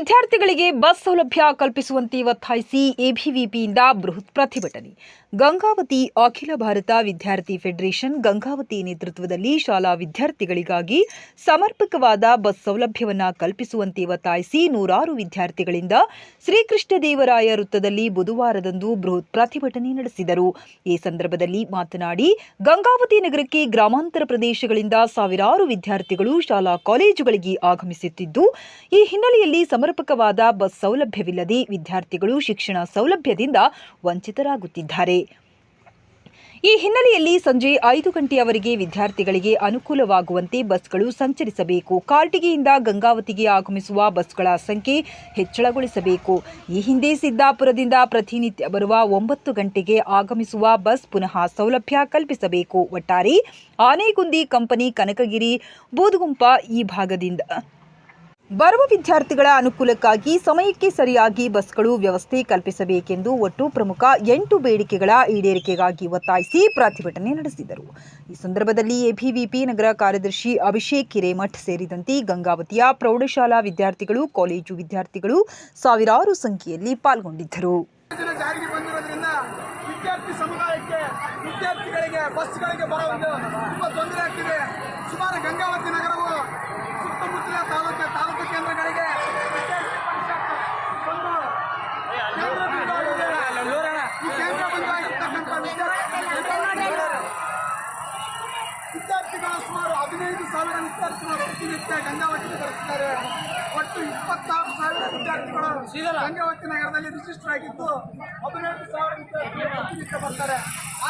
ವಿದ್ಯಾರ್ಥಿಗಳಿಗೆ ಬಸ್ ಸೌಲಭ್ಯ ಕಲ್ಪಿಸುವಂತೆ ಒತ್ತಾಯಿಸಿ ಎಬಿವಿಪಿಯಿಂದ ಬೃಹತ್ ಪ್ರತಿಭಟನೆ. ಗಂಗಾವತಿ ಅಖಿಲ ಭಾರತ ವಿದ್ಯಾರ್ಥಿ ಫೆಡರೇಷನ್ ಗಂಗಾವತಿ ನೇತೃತ್ವದಲ್ಲಿ ಶಾಲಾ ವಿದ್ಯಾರ್ಥಿಗಳಿಗಾಗಿ ಸಮರ್ಪಕವಾದ ಬಸ್ ಸೌಲಭ್ಯವನ್ನು ಕಲ್ಪಿಸುವಂತೆ ಒತ್ತಾಯಿಸಿ ನೂರಾರು ವಿದ್ಯಾರ್ಥಿಗಳಿಂದ ಶ್ರೀಕೃಷ್ಣದೇವರಾಯ ವೃತ್ತದಲ್ಲಿ ಬುಧವಾರದಂದು ಬೃಹತ್ ಪ್ರತಿಭಟನೆ ನಡೆಸಿದರು. ಈ ಸಂದರ್ಭದಲ್ಲಿ ಮಾತನಾಡಿ, ಗಂಗಾವತಿ ನಗರಕ್ಕೆ ಗ್ರಾಮಾಂತರ ಪ್ರದೇಶಗಳಿಂದ ಸಾವಿರಾರು ವಿದ್ಯಾರ್ಥಿಗಳು ಶಾಲಾ ಕಾಲೇಜುಗಳಿಗೆ ಆಗಮಿಸುತ್ತಿದ್ದು, ಈ ಹಿನ್ನೆಲೆಯಲ್ಲಿ ಸಮರ್ಪಕವಾದ ಬಸ್ ಸೌಲಭ್ಯವಿಲ್ಲದೆ ವಿದ್ಯಾರ್ಥಿಗಳು ಶಿಕ್ಷಣ ಸೌಲಭ್ಯದಿಂದ ವಂಚಿತರಾಗುತ್ತಿದ್ದಾರೆ. ಈ ಹಿನ್ನೆಲೆಯಲ್ಲಿ ಸಂಜೆ ಐದು ಗಂಟೆಯವರೆಗೆ ವಿದ್ಯಾರ್ಥಿಗಳಿಗೆ ಅನುಕೂಲವಾಗುವಂತೆ ಬಸ್ಗಳು ಸಂಚರಿಸಬೇಕು. ಕಾರ್ಟಿಗೆಯಿಂದ ಗಂಗಾವತಿಗೆ ಆಗಮಿಸುವ ಬಸ್ಗಳ ಸಂಖ್ಯೆ ಹೆಚ್ಚಳಗೊಳಿಸಬೇಕು. ಈ ಹಿಂದೆ ಸಿದ್ದಾಪುರದಿಂದ ಪ್ರತಿನಿತ್ಯ ಬರುವ ಒಂಬತ್ತು ಗಂಟೆಗೆ ಆಗಮಿಸುವ ಬಸ್ ಪುನಃ ಸೌಲಭ್ಯ ಕಲ್ಪಿಸಬೇಕು. ಒಟ್ಟಾರೆ ಆನೆಗುಂದಿ ಕಂಪನಿ ಕನಕಗಿರಿ ಬೂದುಗುಂಪ ಈ ಭಾಗದಿಂದ ಬರುವ ವಿದ್ಯಾರ್ಥಿಗಳ ಅನುಕೂಲಕ್ಕಾಗಿ ಸಮಯಕ್ಕೆ ಸರಿಯಾಗಿ ಬಸ್ಗಳು ವ್ಯವಸ್ಥೆ ಕಲ್ಪಿಸಬೇಕೆಂದು ಒಟ್ಟು ಪ್ರಮುಖ ಎಂಟು ಬೇಡಿಕೆಗಳ ಈಡೇರಿಕೆಗಾಗಿ ಒತ್ತಾಯಿಸಿ ಪ್ರತಿಭಟನೆ ನಡೆಸಿದರು. ಈ ಸಂದರ್ಭದಲ್ಲಿ ಎಬಿವಿಪಿ ನಗರ ಕಾರ್ಯದರ್ಶಿ ಅಭಿಷೇಕ್ ಕಿರೇಮಠ್ ಸೇರಿದಂತೆ ಗಂಗಾವತಿಯ ಪ್ರೌಢಶಾಲಾ ವಿದ್ಯಾರ್ಥಿಗಳು, ಕಾಲೇಜು ವಿದ್ಯಾರ್ಥಿಗಳು ಸಾವಿರಾರು ಸಂಖ್ಯೆಯಲ್ಲಿ ಪಾಲ್ಗೊಂಡಿದ್ದರು. ವಿದ್ಯಾರ್ಥಿ ಸಮುದಾಯಕ್ಕೆ, ವಿದ್ಯಾರ್ಥಿಗಳಿಗೆ, ಬಸ್ಗಳಿಗೆ ಬರೋದು ತುಂಬ ತೊಂದರೆ ಆಗ್ತಿದೆ. ಗಂಗಾವತಿ ನಗರವು ಸುತ್ತಮುತ್ತಲ ತಾಲೂಕು ತಾಲೂಕು ಕೇಂದ್ರಗಳಿಗೆ ವಿದ್ಯಾರ್ಥಿ ಪರಿಷತ್ ಒಂದು ಕೇಂದ್ರ ಬಿಂದುವಾಗಿದೆ. ಈ ಕೇಂದ್ರ ಬಿಂದುವಾಗಿರ್ತಕ್ಕಂಥ ವಿದ್ಯಾರ್ಥಿ ವಿದ್ಯಾರ್ಥಿಗಳು ಸುಮಾರು ಹದಿನೈದು ಸಾವಿರ ವಿದ್ಯಾರ್ಥಿಗಳು ಪ್ರತಿನಿತ್ಯ ಗಂಗಾವತಿಗೆ ಬರುತ್ತಿದ್ದಾರೆ ಒಟ್ಟು ಇಪ್ಪತ್ತಾರು ಸಾವಿರ ವಿದ್ಯಾರ್ಥಿಗಳು ಗಂಗಾವತಿ ನಗರದಲ್ಲಿ ರಿಜಿಸ್ಟರ್ ಆಗಿದ್ದು ಹದಿನೈದು ಸಾವಿರ ವಿದ್ಯಾರ್ಥಿಗಳು ಪ್ರತಿನಿತ್ಯ ಬರ್ತಾರೆ.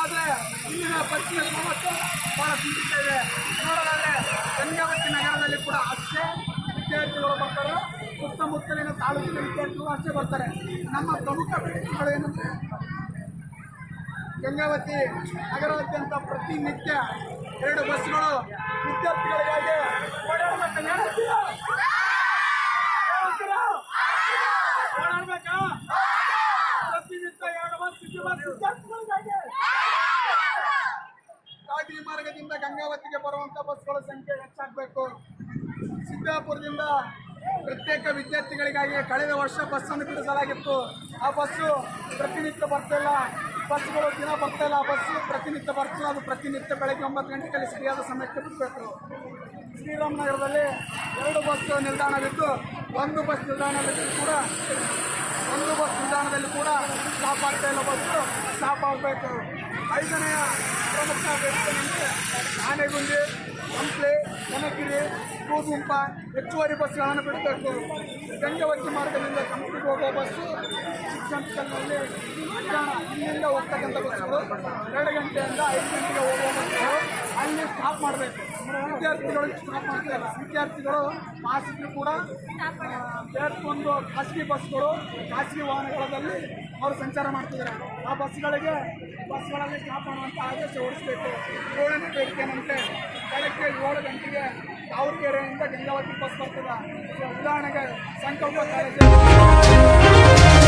ಆದರೆ ಇಲ್ಲಿನ ಬಸ್ಸಿನ ಸಮಸ್ಯೆ ಬಹಳ ಇದೆ. ನೋಡೋದಾದ್ರೆ ಗಂಗಾವತಿ ನಗರದಲ್ಲಿ ಕೂಡ ಅಷ್ಟೇ ವಿದ್ಯಾರ್ಥಿಗಳು ಬರ್ತಾರೆ. ಸುತ್ತಮುತ್ತಲಿನ ತಾಲೂಕಿನ ವಿದ್ಯಾರ್ಥಿಗಳು ಅಷ್ಟೇ ಬರ್ತಾರೆ. ನಮ್ಮ ಪ್ರಮುಖ ಬೇಡಿಕೆಗಳು ಏನಂದರೆ, ಗಂಗಾವತಿ ನಗರಾದ್ಯಂತ ಪ್ರತಿನಿತ್ಯ ಎರಡು ಬಸ್ಗಳು ವಿದ್ಯಾರ್ಥಿಗಳಿಗಾಗಿ ಬಸ್ ಬಸ್ ಮಾರ್ಗದಿಂದ ಗಂಗಾವತಿಗೆ ಬರುವಂತ ಬಸ್ಗಳ ಸಂಖ್ಯೆ ಹೆಚ್ಚಾಗಬೇಕು. ಸಿದ್ದಾಪುರದಿಂದ ಪ್ರತ್ಯೇಕ ವಿದ್ಯಾರ್ಥಿಗಳಿಗಾಗಿ ಕಳೆದ ವರ್ಷ ಬಸ್ಸನ್ನು ಬಿಡಿಸಲಾಗಿತ್ತು. ಆ ಬಸ್ಸು ಪ್ರತಿನಿತ್ಯ ಬರ್ತಿಲ್ಲ ಬಸ್ಗಳು ದಿನ ಬರ್ತಾ ಇಲ್ಲ. ಬಸ್ಸು ಪ್ರತಿನಿತ್ಯ ಬರ್ತಿಲ್ಲ ಅದು ಪ್ರತಿನಿತ್ಯ ಬೆಳಗ್ಗೆ ಒಂಬತ್ತು ಗಂಟೆಗೆ ಸರಿಯಾದ ಸಮಯಕ್ಕೆ ಬಿಡಬೇಕು. ಶ್ರೀರಾಮನಗರದಲ್ಲಿ ಎರಡು ಬಸ್ ನಿಲ್ದಾಣವಿದ್ದು ಒಂದು ಬಸ್ ನಿಲ್ದಾಣದಲ್ಲಿ ಕೂಡ, ಒಂದು ಬಸ್ ನಿಲ್ದಾಣದಲ್ಲಿ ಕೂಡ ಸ್ಟಾಪ್ ಆಗ್ತಾ ಇಲ್ಲ ಬಸ್ಸು. ಸ್ಟಾಪ್ ಆಗಬೇಕು ಐದನೆಯ ಪ್ರಮುಖ ವ್ಯಕ್ತಿಯಂತೆ ಆನೆಗುಂದಿ ಹಂಪ್ಲೆ ಕನಕಿರಿ ಕೂಗುಂಪ ಹೆಚ್ಚುವರಿ ಬಸ್ಗಳನ್ನು ಬಿಡಬೇಕು. ಗಂಗವತಿ ಮಾರ್ಗದಿಂದ ಕಂಪ್ನಿಗೆ ಹೋಗೋ ಬಸ್ಸು ಶಿಕ್ಷಣದಲ್ಲಿ ಮಧ್ಯಾಹ್ನ ಇಲ್ಲಿಂದ ಹೋಗ್ತಕ್ಕಂಥ ಬಸ್ಸುಗಳು ಎರಡು ಗಂಟೆಯಿಂದ ಐದು ಗಂಟೆಗೆ ಹೋಗುವ ಬಸ್ಸುಗಳು ಅಲ್ಲಿ ಸ್ಟಾಪ್ ಮಾಡಬೇಕು. ವಿದ್ಯಾರ್ಥಿಗಳು ವಿದ್ಯಾರ್ಥಿಗಳು ಮಾಸಿದ್ರು ಕೂಡ ಒಂದು ಖಾಸಗಿ ಬಸ್ಗಳು, ಖಾಸಗಿ ವಾಹನಗಳಲ್ಲಿ ಅವರು ಸಂಚಾರ ಮಾಡ್ತಿದ್ದಾರೆ. ಆ ಬಸ್ಗಳಿಗೆ, ಬಸ್ಗಳಲ್ಲಿ ಸ್ಟಾಪ್ ಮಾಡುವಂಥ ಆದೇಶ ಓಡಿಸಬೇಕು ಏಳನೇ ಬೇಡಿಕೆ ಏನಂತೆ ಬೆಳಗ್ಗೆ ಏಳು ಗಂಟೆಗೆ ದಾವಣಗೆರೆಯಿಂದ ಗಂಗಾವತಿ ಬಸ್ ಬರ್ತದೆ. ಉದಾಹರಣೆಗೆ ಸಂಕಲ್ಪ ಕಾಲೇಜು